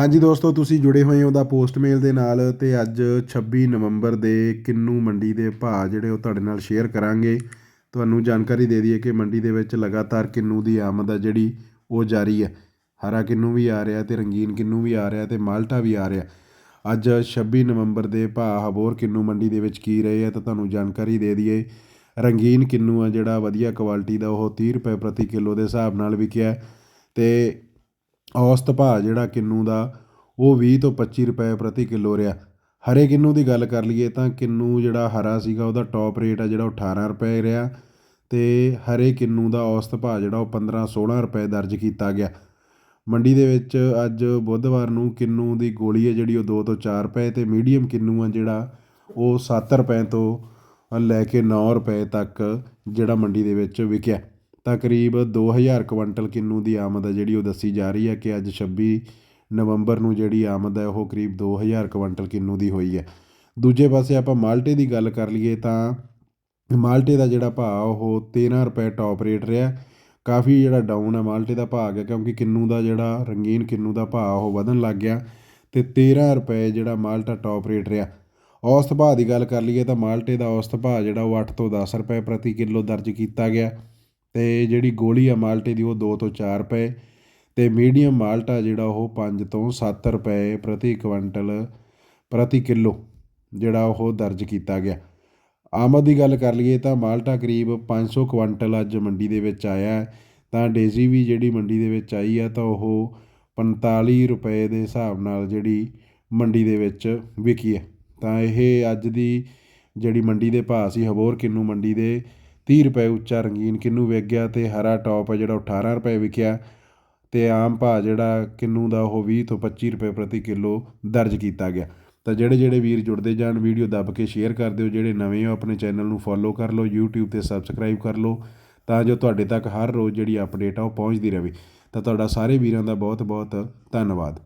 ਹਾਂਜੀ ਦੋਸਤੋ, ਤੁਸੀਂ ਜੁੜੇ ਹੋਏ ਹੋ ਦਾ ਪੋਸਟਮੇਲ ਦੇ ਨਾਲ ਤੇ ਅੱਜ 26 ਨਵੰਬਰ ਦੇ ਕਿੰਨੂ ਮੰਡੀ ਦੇ ਭਾਅ ਜਿਹੜੇ ਉਹ ਤੁਹਾਡੇ ਨਾਲ ਸ਼ੇਅਰ ਕਰਾਂਗੇ। ਤੁਹਾਨੂੰ ਜਾਣਕਾਰੀ ਦੇ ਦਈਏ ਕਿ ਮੰਡੀ ਦੇ ਵਿੱਚ ਲਗਾਤਾਰ ਕਿੰਨੂ ਦੀ ਆਮਦ ਆ ਜਿਹੜੀ ਉਹ ਜਾਰੀ ਹੈ ਹਰਾ ਕਿੰਨੂ ਵੀ ਆ ਰਿਹਾ ਤੇ ਰੰਗੀਨ ਕਿੰਨੂ ਵੀ ਆ ਰਿਹਾ ਤੇ ਮਾਲਟਾ ਵੀ ਆ ਰਿਹਾ। ਅੱਜ 26 ਨਵੰਬਰ ਦੇ ਭਾਅ ਹਬੋਰ ਕਿੰਨੂ ਮੰਡੀ ਦੇ ਵਿੱਚ ਕੀ ਰਹੇ ਆ ਤਾਂ ਤੁਹਾਨੂੰ ਜਾਣਕਾਰੀ ਦੇ ਦਈਏ। ਰੰਗੀਨ ਕਿੰਨੂ ਆ ਜਿਹੜਾ ਵਧੀਆ ਕੁਆਲਿਟੀ ਦਾ ਉਹ 30 ਰੁਪਏ ਪ੍ਰਤੀ ਕਿਲੋ ਦੇ ਹਿਸਾਬ ਨਾਲ ਵਿਕਿਆ ਤੇ ਔਸਤ ਭਾਅ ਜਿਹੜਾ ਕਿੰਨੂ ਦਾ, ਉਹ ਵੀਹ ਤੋਂ 25 ਰੁਪਏ ਪ੍ਰਤੀ ਕਿਲੋ ਰਿਹਾ। ਹਰੇ ਕਿੰਨੂ ਦੀ ਗੱਲ ਕਰ ਲਈਏ ਤਾਂ ਕਿੰਨੂ ਜਿਹੜਾ ਹਰਾ ਸੀਗਾ, ਉਹਦਾ ਟੋਪ ਰੇਟ ਆ ਜਿਹੜਾ ਉਹ 18 ਰੁਪਏ ਰਿਹਾ ਅਤੇ ਹਰੇ ਕਿੰਨੂ ਦਾ ਔਸਤ ਭਾਅ ਜਿਹੜਾ ਉਹ 15 16 ਰੁਪਏ ਦਰਜ ਕੀਤਾ ਗਿਆ। ਮੰਡੀ ਦੇ ਵਿੱਚ ਅੱਜ ਬੁੱਧਵਾਰ ਨੂੰ ਕਿੰਨੂ ਦੀ ਗੋਲੀ ਹੈ ਜਿਹੜੀ ਉਹ ਦੋ ਤੋਂ ਚਾਰ ਰੁਪਏ ਅਤੇ ਮੀਡੀਅਮ ਕਿੰਨੂ ਆ ਜਿਹੜਾ, ਉਹ ਸੱਤ ਰੁਪਏ ਤੋਂ ਲੈ ਕੇ ਨੌ ਰੁਪਏ ਤੱਕ ਜਿਹੜਾ ਮੰਡੀ ਦੇ ਵਿੱਚ ਵਿਕਿਆ। ਤਾਂ ਕਰੀਬ ਦੋ ਹਜ਼ਾਰ ਕੁਇੰਟਲ ਕਿੰਨੂ ਦੀ ਆਮਦ ਹੈ, ਜਿਹੜੀ ਉਹ ਦੱਸੀ ਜਾ ਰਹੀ ਹੈ ਕਿ ਅੱਜ 26 ਨਵੰਬਰ ਨੂੰ ਜਿਹੜੀ ਆਮਦ ਹੈ, ਉਹ ਕਰੀਬ ਦੋ ਹਜ਼ਾਰ ਕੁਇੰਟਲ ਕਿੰਨੂ ਦੀ ਹੋਈ ਹੈ। ਦੂਜੇ ਪਾਸੇ ਆਪਾਂ ਮਾਲਟੇ ਦੀ ਗੱਲ ਕਰ ਲਈਏ ਤਾਂ ਮਾਲਟੇ ਦਾ ਜਿਹੜਾ ਭਾਅ, ਉਹ 13 ਰੁਪਏ ਟੌਪ ਰੇਟ ਰਿਹਾ ਕਾਫੀ ਜਿਹੜਾ ਡਾਊਨ ਹੈ ਮਾਲਟੇ ਦਾ ਭਾਅ ਗਿਆ ਕਿਉਂਕਿ ਕਿੰਨੂ ਦਾ ਜਿਹੜਾ ਰੰਗੀਨ ਕਿੰਨੂ ਦਾ ਭਾਅ, ਉਹ ਵਧਣ ਲੱਗ ਗਿਆ ਤੇ 13 ਰੁਪਏ ਜਿਹੜਾ ਮਾਲਟਾ ਟੌਪ ਰੇਟ ਰਿਹਾ। ਔਸਤ ਭਾਅ ਦੀ ਗੱਲ ਕਰ ਲਈਏ ਤਾਂ ਮਾਲਟੇ ਦਾ ਔਸਤ ਭਾਅ ਜਿਹੜਾ, ਉਹ 8 ਤੋਂ 10 ਰੁਪਏ ਪ੍ਰਤੀ ਕਿਲੋ ਦਰਜ ਕੀਤਾ ਗਿਆ। ਅਤੇ ਜਿਹੜੀ ਗੋਲੀ ਆ ਮਾਲਟੇ ਦੀ ਉਹ ਦੋ ਤੋਂ ਚਾਰ ਰੁਪਏ ਅਤੇ ਮੀਡੀਅਮ ਮਾਲਟਾ ਜਿਹੜਾ ਉਹ ਪੰਜ ਤੋਂ ਸੱਤ ਰੁਪਏ ਪ੍ਰਤੀ ਕੁਇੰਟਲ, ਪ੍ਰਤੀ ਕਿਲੋ ਜਿਹੜਾ ਉਹ ਦਰਜ ਕੀਤਾ ਗਿਆ। ਆਮਦ ਦੀ ਗੱਲ ਕਰ ਲਈਏ ਤਾਂ ਮਾਲਟਾ ਕਰੀਬ 500 ਕੁਇੰਟਲ ਅੱਜ ਮੰਡੀ ਦੇ ਵਿੱਚ ਆਇਆ ਤਾਂ ਡੇਜ਼ੀ ਵੀ ਜਿਹੜੀ ਮੰਡੀ ਦੇ ਵਿੱਚ ਆਈ ਆ ਤਾਂ ਉਹ 45 ਰੁਪਏ ਦੇ ਹਿਸਾਬ ਨਾਲ ਜਿਹੜੀ ਮੰਡੀ ਦੇ ਵਿੱਚ ਵਿਕੀ ਹੈ। ਤਾਂ ਇਹ ਅੱਜ ਦੀ ਜਿਹੜੀ ਮੰਡੀ ਦੇ ਭਾਅ ਸੀ ਹਬੋਰ ਕਿੰਨੂ ਮੰਡੀ ਦੇ ਤੀਹ ਰੁਪਏ ਉੱਚਾ ਰੰਗੀਨ ਕਿੰਨੂ ਵਿਕਿਆ ਅਤੇ ਹਰਾ ਟੋਪ ਹੈ ਜਿਹੜਾ ਉਹ 18 ਰੁਪਏ ਵਿਕਿਆ ਅਤੇ ਆਮ ਭਾਅ ਜਿਹੜਾ ਕਿੰਨੂ ਦਾ ਉਹ ਵੀਹ ਤੋਂ 25 ਰੁਪਏ ਪ੍ਰਤੀ ਕਿਲੋ ਦਰਜ ਕੀਤਾ ਗਿਆ। ਤਾਂ ਜਿਹੜੇ ਜਿਹੜੇ ਵੀਰ ਜੁੜਦੇ ਜਾਣ, ਵੀਡੀਓ ਦੱਬ ਕੇ ਸ਼ੇਅਰ ਕਰ ਦਿਓ। ਜਿਹੜੇ ਨਵੇਂ ਹੋ ਆਪਣੇ ਚੈਨਲ ਨੂੰ ਫੋਲੋ ਕਰ ਲਓ, YouTube ਤੇ ਸਬਸਕ੍ਰਾਈਬ ਕਰ ਲਓ, ਤਾਂ ਜੋ ਤੁਹਾਡੇ ਤੱਕ ਹਰ ਰੋਜ਼ ਜਿਹੜੀ ਅਪਡੇਟ ਆ ਉਹ ਪਹੁੰਚਦੀ ਰਹੇ। ਤਾਂ ਤੁਹਾਡਾ ਸਾਰੇ ਵੀਰਾਂ ਦਾ ਬਹੁਤ ਬਹੁਤ ਧੰਨਵਾਦ।